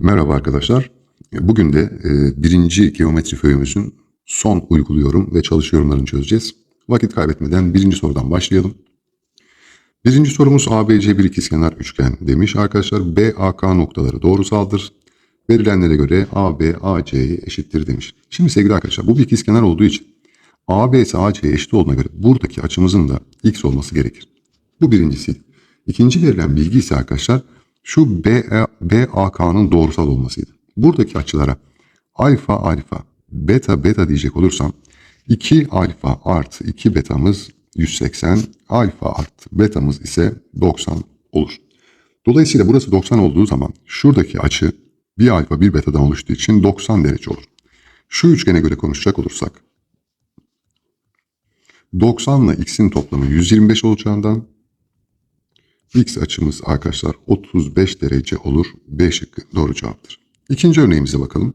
Merhaba arkadaşlar. Bugün de e, birinci geometri föyümüzün son uyguluyorum ve çalışıyorumlarını çözeceğiz. Vakit kaybetmeden birinci sorudan başlayalım. Birinci sorumuz ABC bir ikizkenar üçgen demiş. Arkadaşlar BAK noktaları doğrusaldır. Verilenlere göre AB AC'ye eşittir demiş. Şimdi sevgili arkadaşlar bu bir ikizkenar olduğu için AB ise AC'ye eşit olduğuna göre buradaki açımızın da x olması gerekir. Bu birincisi. İkinci verilen bilgi ise arkadaşlar şu BA, BAK'nın doğrusal olmasıydı. Buradaki açılara alfa alfa beta beta diyecek olursam 2 alfa artı 2 betamız 180 alfa artı betamız ise 90 olur. Dolayısıyla burası 90 olduğu zaman şuradaki açı bir alfa bir betadan oluştuğu için 90 derece olur. Şu üçgene göre konuşacak olursak 90 ile x'in toplamı 125 olacağından x açımız arkadaşlar 35 derece olur. B şıkkı doğru cevaptır. İkinci örneğimize bakalım.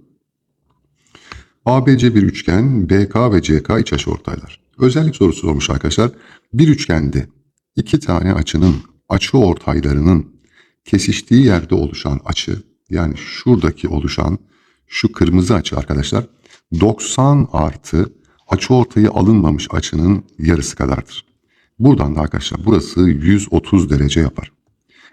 ABC bir üçgen, BK ve CK iç açı ortaylar. Özellik sorusu sormuş arkadaşlar. Bir üçgende iki tane açının açı ortaylarının kesiştiği yerde oluşan açı, yani şuradaki oluşan şu kırmızı açı arkadaşlar 90 artı açı ortayı alınmamış açının yarısı kadardır. Buradan da arkadaşlar burası 130 derece yapar.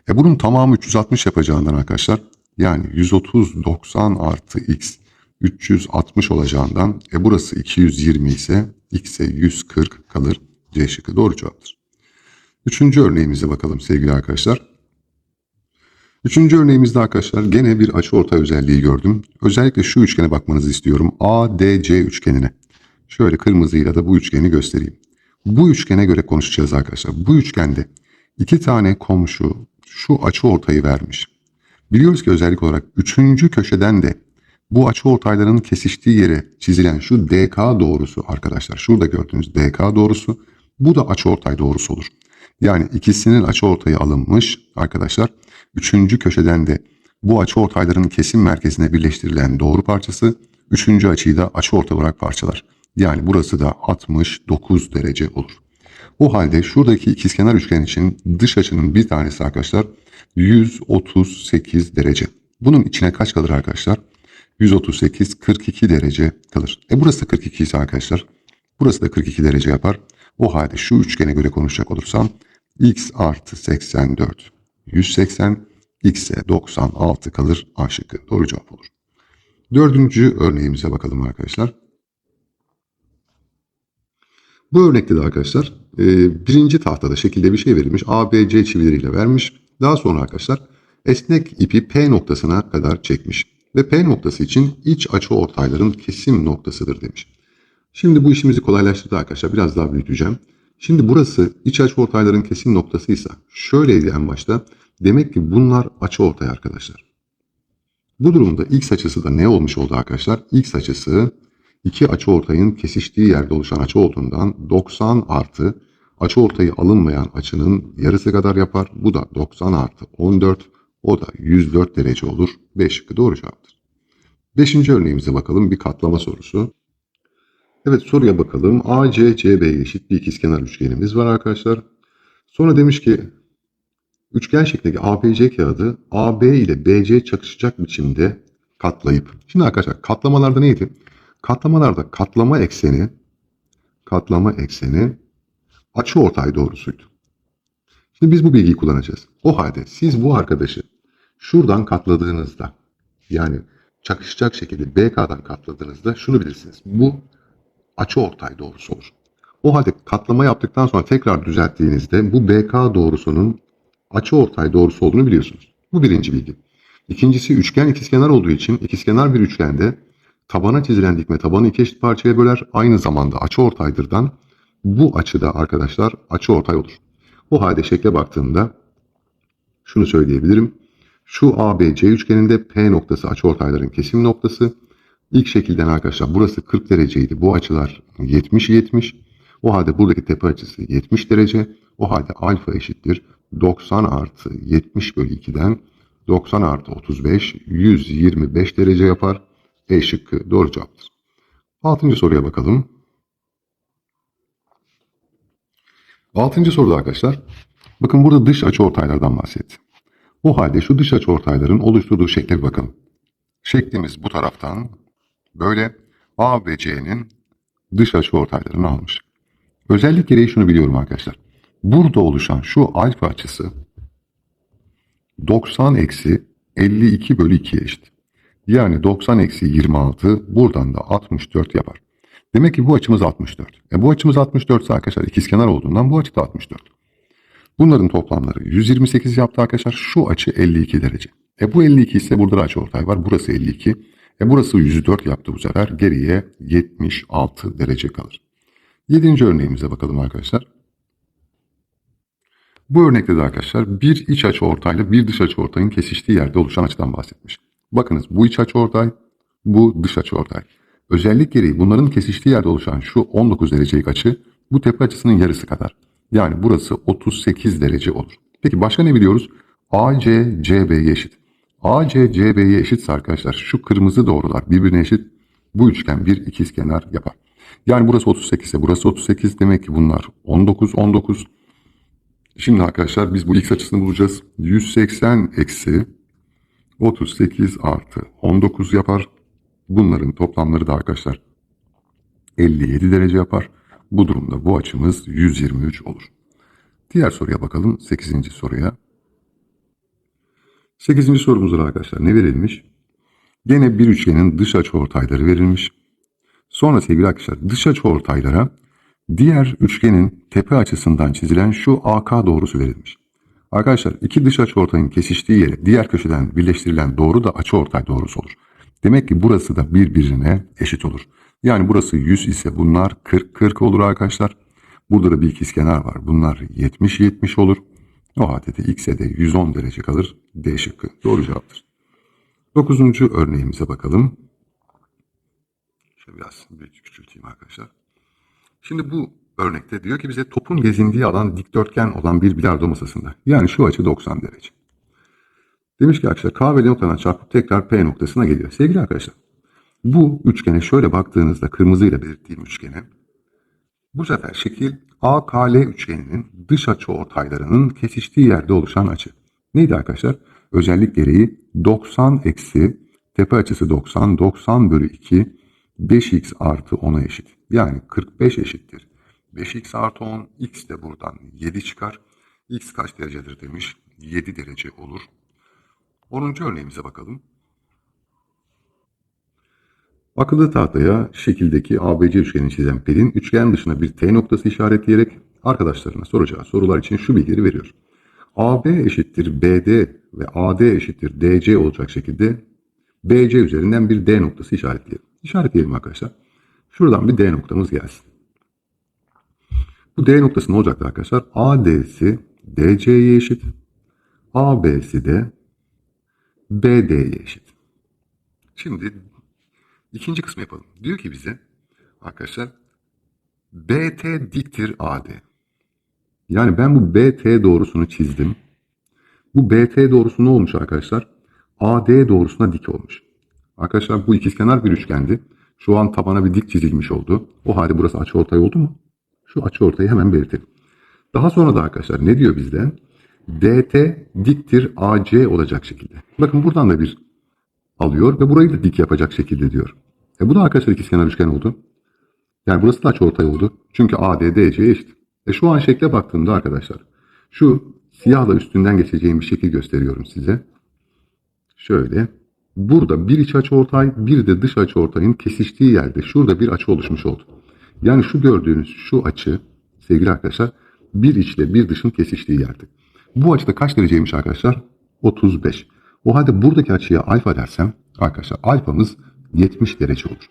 E bunun tamamı 360 yapacağından arkadaşlar yani 130 90 artı x 360 olacağından e burası 220 ise x'e 140 kalır. C şıkkı doğru cevaptır. Üçüncü örneğimize bakalım sevgili arkadaşlar. Üçüncü örneğimizde arkadaşlar gene bir açı ortay özelliği gördüm. Özellikle şu üçgene bakmanızı istiyorum. ADC üçgenine. Şöyle kırmızıyla da bu üçgeni göstereyim. Bu üçgene göre konuşacağız arkadaşlar. Bu üçgende iki tane komşu şu açı ortayı vermiş. Biliyoruz ki özellik olarak üçüncü köşeden de bu açı ortaylarının kesiştiği yere çizilen şu DK doğrusu arkadaşlar. Şurada gördüğünüz DK doğrusu. Bu da açı ortay doğrusu olur. Yani ikisinin açı ortayı alınmış arkadaşlar. Üçüncü köşeden de bu açı ortayların kesim merkezine birleştirilen doğru parçası. Üçüncü açıyı da açı ortay olarak parçalar. Yani burası da 69 derece olur. O halde şuradaki ikizkenar üçgen için dış açının bir tanesi arkadaşlar 138 derece. Bunun içine kaç kalır arkadaşlar? 138 42 derece kalır. E burası da 42 ise arkadaşlar burası da 42 derece yapar. O halde şu üçgene göre konuşacak olursam x artı 84 180 x'e 96 kalır. A şıkkı doğru cevap olur. Dördüncü örneğimize bakalım arkadaşlar. Bu örnekte de arkadaşlar e, birinci tahtada şekilde bir şey verilmiş. A, B, C çivileriyle vermiş. Daha sonra arkadaşlar esnek ipi P noktasına kadar çekmiş. Ve P noktası için iç açı ortayların kesim noktasıdır demiş. Şimdi bu işimizi kolaylaştırdı arkadaşlar. Biraz daha büyüteceğim. Şimdi burası iç açı ortayların kesim noktasıysa şöyleydi en başta. Demek ki bunlar açı ortay arkadaşlar. Bu durumda x açısı da ne olmuş oldu arkadaşlar? x açısı iki açı ortayın kesiştiği yerde oluşan açı olduğundan 90 artı açı ortayı alınmayan açının yarısı kadar yapar. Bu da 90 artı 14 o da 104 derece olur. B şıkkı doğru cevaptır. Beşinci örneğimize bakalım bir katlama sorusu. Evet soruya bakalım. AC, CB eşit bir ikizkenar üçgenimiz var arkadaşlar. Sonra demiş ki üçgen şeklindeki ABC kağıdı AB ile BC çakışacak biçimde katlayıp. Şimdi arkadaşlar katlamalarda neydi? Katlamalarda katlama ekseni katlama ekseni açı ortay doğrusuydu. Şimdi biz bu bilgiyi kullanacağız. O halde siz bu arkadaşı şuradan katladığınızda yani çakışacak şekilde BK'dan katladığınızda şunu bilirsiniz. Bu açı ortay doğrusu olur. O halde katlama yaptıktan sonra tekrar düzelttiğinizde bu BK doğrusunun açı ortay doğrusu olduğunu biliyorsunuz. Bu birinci bilgi. İkincisi üçgen ikizkenar olduğu için ikizkenar bir üçgende tabana çizilen dikme tabanı iki eşit parçaya böler. Aynı zamanda açı ortaydırdan bu açıda arkadaşlar açı ortay olur. O halde şekle baktığımda şunu söyleyebilirim. Şu ABC üçgeninde P noktası açıortayların kesim noktası. İlk şekilden arkadaşlar burası 40 dereceydi. Bu açılar 70-70. O halde buradaki tepe açısı 70 derece. O halde alfa eşittir 90 artı 70 bölü 2'den 90 artı 35 125 derece yapar. E şıkkı doğru cevaptır. Altıncı soruya bakalım. Altıncı soruda arkadaşlar. Bakın burada dış açı ortaylardan bahsetti. O halde şu dış açı ortayların oluşturduğu şekle bir bakalım. Şeklimiz bu taraftan böyle A ve C'nin dış açı ortaylarını almış. Özellik gereği şunu biliyorum arkadaşlar. Burada oluşan şu alfa açısı 90 eksi 52 bölü 2'ye eşit. Yani 90 eksi 26 buradan da 64 yapar. Demek ki bu açımız 64. E bu açımız 64 ise arkadaşlar ikizkenar olduğundan bu açı da 64. Bunların toplamları 128 yaptı arkadaşlar. Şu açı 52 derece. E bu 52 ise burada da açı ortay var. Burası 52. E burası 104 yaptı bu sefer. Geriye 76 derece kalır. Yedinci örneğimize bakalım arkadaşlar. Bu örnekte de arkadaşlar bir iç açı ortayla bir dış açı ortayın kesiştiği yerde oluşan açıdan bahsetmiş. Bakınız bu iç açı ortay, bu dış açı ortay. Özellik gereği bunların kesiştiği yerde oluşan şu 19 derecelik açı bu tepe açısının yarısı kadar. Yani burası 38 derece olur. Peki başka ne biliyoruz? AC CB'ye eşit. AC CB'ye eşitse arkadaşlar şu kırmızı doğrular birbirine eşit. Bu üçgen bir ikizkenar yapar. Yani burası 38 ise burası 38 demek ki bunlar 19 19. Şimdi arkadaşlar biz bu x açısını bulacağız. 180 eksi 38 artı 19 yapar. Bunların toplamları da arkadaşlar 57 derece yapar. Bu durumda bu açımız 123 olur. Diğer soruya bakalım. 8. soruya. 8. sorumuzda arkadaşlar ne verilmiş? Gene bir üçgenin dış açı ortayları verilmiş. Sonra sevgili arkadaşlar dış açı ortaylara diğer üçgenin tepe açısından çizilen şu AK doğrusu verilmiş. Arkadaşlar iki dış açı ortayın kesiştiği yere diğer köşeden birleştirilen doğru da açı ortay doğrusu olur. Demek ki burası da birbirine eşit olur. Yani burası 100 ise bunlar 40-40 olur arkadaşlar. Burada da bir ikizkenar var. Bunlar 70-70 olur. O halde de x'e de 110 derece kalır. D şıkkı doğru cevaptır. Dokuzuncu örneğimize bakalım. Şöyle biraz büyük küçülteyim arkadaşlar. Şimdi bu örnekte diyor ki bize topun gezindiği alan dikdörtgen olan bir bilardo masasında. Yani şu açı 90 derece. Demiş ki arkadaşlar K ve L noktadan çarpıp tekrar P noktasına geliyor. Sevgili arkadaşlar bu üçgene şöyle baktığınızda kırmızıyla belirttiğim üçgene bu sefer şekil AKL üçgeninin dış açı ortaylarının kesiştiği yerde oluşan açı. Neydi arkadaşlar? Özellik gereği 90 eksi tepe açısı 90, 90 bölü 2 5x artı 10'a eşit. Yani 45 eşittir. 5x artı 10, x de buradan 7 çıkar. x kaç derecedir demiş. 7 derece olur. 10. örneğimize bakalım. Akıllı tahtaya şekildeki ABC üçgeni çizen Pelin, üçgen dışına bir T noktası işaretleyerek arkadaşlarına soracağı sorular için şu bilgileri veriyor. AB eşittir BD ve AD eşittir DC olacak şekilde BC üzerinden bir D noktası işaretleyelim. İşaretleyelim arkadaşlar. Şuradan bir D noktamız gelsin. Bu D noktası ne olacaktı arkadaşlar? AD'si DC'ye eşit. AB'si de BD'ye eşit. Şimdi ikinci kısmı yapalım. Diyor ki bize arkadaşlar BT diktir AD. Yani ben bu BT doğrusunu çizdim. Bu BT doğrusu ne olmuş arkadaşlar? AD doğrusuna dik olmuş. Arkadaşlar bu ikizkenar bir üçgendi. Şu an tabana bir dik çizilmiş oldu. O halde burası açıortay oldu mu? Şu açıortayı hemen belirtelim. Daha sonra da arkadaşlar ne diyor bizden? DT diktir AC olacak şekilde. Bakın buradan da bir alıyor ve burayı da dik yapacak şekilde diyor. E bu da arkadaşlar ikizkenar üçgen oldu. Yani burası da açıortay oldu. Çünkü AD DC'ye eşit. E şu an şekle baktığımda arkadaşlar şu siyahla üstünden geçeceğim bir şekil gösteriyorum size. Şöyle. Burada bir iç açıortay bir de dış açıortayın kesiştiği yerde şurada bir açı oluşmuş oldu. Yani şu gördüğünüz şu açı sevgili arkadaşlar bir içle bir dışın kesiştiği yerde. Bu açıda kaç dereceymiş arkadaşlar? 35. O halde buradaki açıya alfa dersem arkadaşlar alfamız 70 derece olur.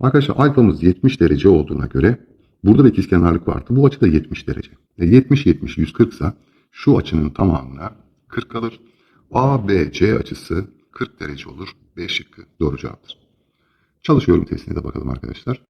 Arkadaşlar alfamız 70 derece olduğuna göre burada da ikizkenarlık vardı. Bu açı da 70 derece. E 70 70 140 ise şu açının tamamına 40 kalır. ABC açısı 40 derece olur. B şıkkı doğru cevaptır. Çalışıyorum testine de bakalım arkadaşlar.